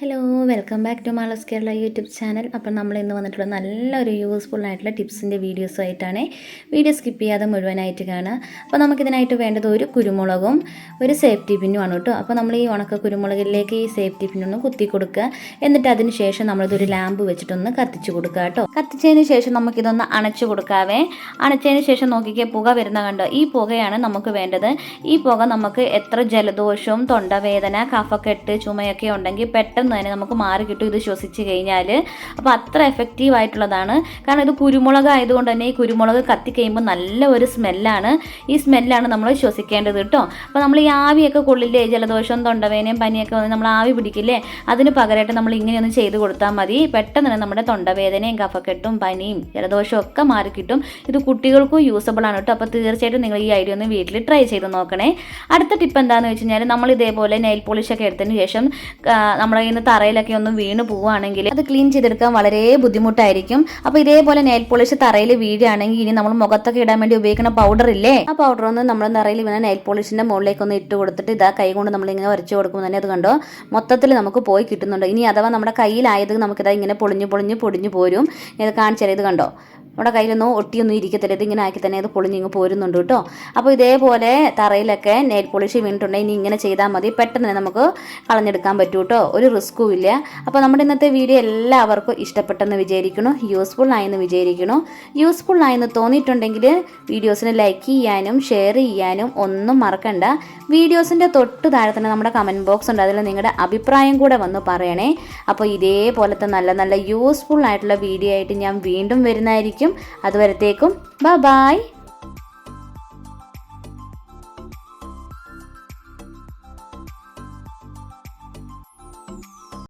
Hello welcome back to Mala's Kerala YouTube channel അപ്പം നമ്മൾ ഇന്ന് വന്നിട്ടുള്ള നല്ലൊരു യൂസ്ഫുൾ ആയിട്ടുള്ള ടിപ്സിന്റെ വീഡിയോസുമായിട്ടാണ് വീഡിയോ സ്കിപ്പ് ചെയ്യാതെ മുഴുവനായിട്ട് കാണുക. അപ്പോൾ നമുക്കിതിനായിട്ട് വേണ്ടത് ഒരു കുരുമുളകും ഒരു സേഫ്റ്റി പിന്നും ആണ് കേട്ടോ. അപ്പോൾ നമ്മൾ ഈ ഉണക്ക കുരുമുളകിലേക്ക് ഈ സേഫ്റ്റി പിന്നൊന്ന് കുത്തി കൊടുക്കുക. എന്നിട്ട് അതിന് ശേഷം നമ്മളിതൊരു ലാമ്പ് വെച്ചിട്ടൊന്ന് കത്തിച്ച് കൊടുക്കുക കേട്ടോ. കത്തിച്ചതിന് ശേഷം നമുക്കിതൊന്ന് അണച്ചു കൊടുക്കാവേ. അണച്ചതിന് ശേഷം നോക്കിക്കേ പുക വരുന്ന കണ്ടോ? ഈ പുകയാണ് നമുക്ക് വേണ്ടത്. ഈ പുക നമുക്ക് എത്ര ജലദോഷവും തൊണ്ടവേദന കഫക്കെട്ട് ചുമയൊക്കെ ഉണ്ടെങ്കിൽ പെട്ടെന്ന് തന്നെ നമുക്ക് മാറി കിട്ടും ഇത് ശ്വസിച്ച് കഴിഞ്ഞാൽ അപ്പോൾ അത്ര എഫക്റ്റീവ് ആയിട്ടുള്ളതാണ്. കാരണം ഇത് കുരുമുളക് ആയതുകൊണ്ട് തന്നെ ഈ കുരുമുളക് കത്തി കഴിയുമ്പോൾ നല്ല ഒരു സ്മെല്ലാണ് ഈ സ്മെല്ലാണ് നമ്മൾ ശ്വസിക്കേണ്ടത് കേട്ടോ അപ്പോൾ നമ്മൾ ഈ ആവിയൊക്കെ കൊള്ളില്ലേ? ജലദോഷം തൊണ്ടവേനയും പനിയൊക്കെ വന്ന് നമ്മൾ ആവി പിടിക്കില്ലേ? അതിന് പകരമായിട്ട് നമ്മൾ ഇങ്ങനെയൊന്ന് ചെയ്ത് കൊടുത്താൽ മതി. പെട്ടെന്ന് തന്നെ നമ്മുടെ തൊണ്ടവേദനയും കഫക്കെട്ടും പനിയും ജലദോഷവും ഒക്കെ മാറി കിട്ടും. ഇത് കുട്ടികൾക്കും യൂസബിൾ ആണ് കേട്ടോ അപ്പോൾ തീർച്ചയായിട്ടും നിങ്ങൾ ഈ ഐഡിയ ഒന്ന് വീട്ടിൽ ട്രൈ ചെയ്ത് നോക്കണേ. അടുത്ത ടിപ്പ് എന്താണെന്ന് വെച്ച് കഴിഞ്ഞാൽ നമ്മൾ ഇതേപോലെ നെയിൽ പോളിഷ് ഒക്കെ എടുത്തതിന് ശേഷം നമ്മളെ നിന്ന് തറയിലൊക്കെ ഒന്ന് വീണ് പോവുകയാണെങ്കിൽ അത് ക്ലീൻ ചെയ്തെടുക്കാൻ വളരെ ബുദ്ധിമുട്ടായിരിക്കും. അപ്പോൾ ഇതേപോലെ നെയിൽ പോളിഷ് തറയിൽ വീഴുകയാണെങ്കിൽ ഇനി നമ്മൾ മുഖത്തൊക്കെ ഇടാൻ വേണ്ടി ഉപയോഗിക്കുന്ന പൗഡർ ഇല്ലേ? ആ പൗഡർ ഒന്ന് നമ്മൾ തറയിൽ വീണ നെയിൽ പോളിഷിന്റെ മുകളിലേക്ക് ഒന്ന് ഇട്ട് കൊടുത്തിട്ട് ഇതാ കൈ കൊണ്ട് നമ്മൾ ഇങ്ങനെ ഉരച്ചു കൊടുക്കുമ്പോൾ തന്നെ അത് കണ്ടോ? മൊത്തത്തിൽ നമുക്ക് പോയി കിട്ടുന്നുണ്ട്. ഇനി അഥവാ നമ്മുടെ കയ്യിലായത് നമുക്കിതാ ഇങ്ങനെ പൊളിഞ്ഞു പൊളിഞ്ഞ് പൊടിഞ്ഞു പോരും. ഇത് കാണിച്ചാൽ ഇത് കണ്ടോ? നമ്മുടെ കയ്യിലൊന്നും ഒട്ടിയൊന്നും ഇരിക്കത്തില്ല. ഇതിങ്ങനെ ആക്കി തന്നെ അത് പൊളിഞ്ഞിങ്ങ് പോരുന്നുണ്ട് കേട്ടോ. അപ്പോൾ ഇതേപോലെ തറയിലൊക്കെ നെയിൽ പോളിഷ് വീണിട്ടുണ്ടെങ്കിൽ ഇനി ഇങ്ങനെ ചെയ്താൽ മതി. പെട്ടെന്ന് നമുക്ക് കളഞ്ഞെടുക്കാൻ പറ്റൂ കേട്ടോ. ഒരു റിസ്ക്കും ഇല്ല. അപ്പോൾ നമ്മുടെ ഇന്നത്തെ വീഡിയോ എല്ലാവർക്കും ഇഷ്ടപ്പെട്ടെന്ന് വിചാരിക്കണം യൂസ്ഫുൾ ആയെന്ന് വിചാരിക്കണം യൂസ്ഫുൾ ആയെന്ന് തോന്നിയിട്ടുണ്ടെങ്കിൽ വീഡിയോസിന് ലൈക്ക് ചെയ്യാനും ഷെയർ ചെയ്യാനും ഒന്നും മറക്കണ്ട. വീഡിയോസിന്റെ തൊട്ട് താഴെ തന്നെ നമ്മുടെ കമന്റ് ബോക്സ് ഉണ്ട്. അതിൽ നിങ്ങളുടെ അഭിപ്രായം കൂടെ വന്ന് പറയണേ. അപ്പോൾ ഇതേപോലത്തെ നല്ല നല്ല യൂസ്ഫുൾ ആയിട്ടുള്ള വീഡിയോ ആയിട്ട് ഞാൻ വീണ്ടും വരുന്നതായിരിക്കും. അതുവരത്തേക്കും ബൈ ബൈ